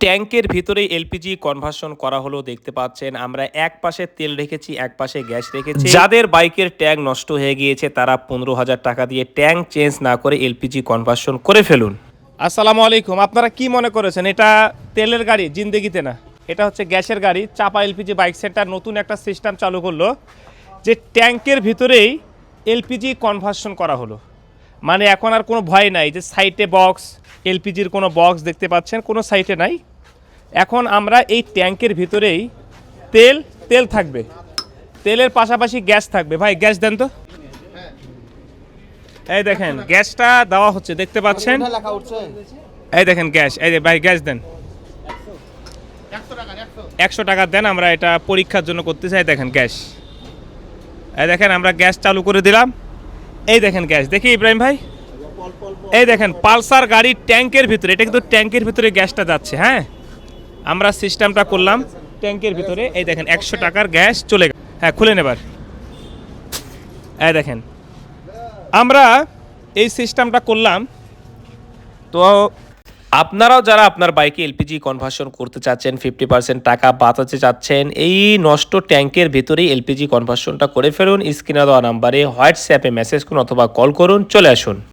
ট্যাঙ্কের ভিতরে LPG conversion করা হলো দেখতে পাচ্ছেন। আমরা এক পাশে তেল রেখেছি এক পাশে গ্যাস রেখেছি। যাদের বাইকের ট্যাঙ্ক নষ্ট হয়ে গিয়েছে তারা পনেরো হাজার টাকা দিয়ে ট্যাঙ্ক চেঞ্জ না করে এলপিজি কনভার্সন করে ফেলুন। আসসালামু আলাইকুম। আপনারা কি মনে করেছেন এটা তেলের গাড়ি জিন্দেগিতে না? এটা হচ্ছে গ্যাসের গাড়ি চাপা এলপিজি বাইক সেন্টার নতুন একটা সিস্টেম চালু করল যে ট্যাঙ্কের ভিতরেই এলপিজি কনভার্সন করা হলো। মানে এখন আর কোনো ভয় নাই যে সাইটে বক্স এলপিজির কোনো বক্স দেখতে পাচ্ছেন কোনো সাইটে নাই। এখন আমরা এই ট্যাঙ্কের ভিতরেই তেল তেল থাকবে। তেলের পাশাপাশি গ্যাস থাকবে। ভাই গ্যাস দেন তো। এই দেখেন গ্যাসটা দেওয়া হচ্ছে দেখতে পাচ্ছেন? এই দেখেন গ্যাস। এই যে ভাই গ্যাস দেন। একশো টাকা দেন আমরা এটা পরীক্ষার জন্য করতে চাই। দেখেন গ্যাস। এই দেখেন আমরা গ্যাস চালু করে দিলাম। এই দেখেন গ্যাস দেখি ইব্রাহিম ভাই। এই দেখেন, পালসার গাড়ি ট্যাঙ্কের ভিতরে, এটা কিন্তু ট্যাঙ্কের ভিতরে গ্যাসটা যাচ্ছে হ্যাঁ? আমরা সিস্টেমটা করলাম, ট্যাঙ্কের ভিতরে, এই দেখেন, একশো টাকার গ্যাস চলে গেল। হ্যাঁ খুলে নেবার এই দেখেন, আমরা এই সিস্টেমটা করলাম, তো আপনারাও যারা আপনার বাইকে এলপিজি কনভার্সন করতে চাচ্ছেন ফিফটি পার্সেন্ট টাকা বাঁচাতে চাচ্ছেন, এই নষ্ট ট্যাঙ্কের ভিতরেই এলপিজি কনভার্সনটা করে ফেলুন। স্ক্রিনে দেওয়া নাম্বারে হোয়াটসঅ্যাপে মেসেজ করুন অথবা কল করুন। চলে আসুন।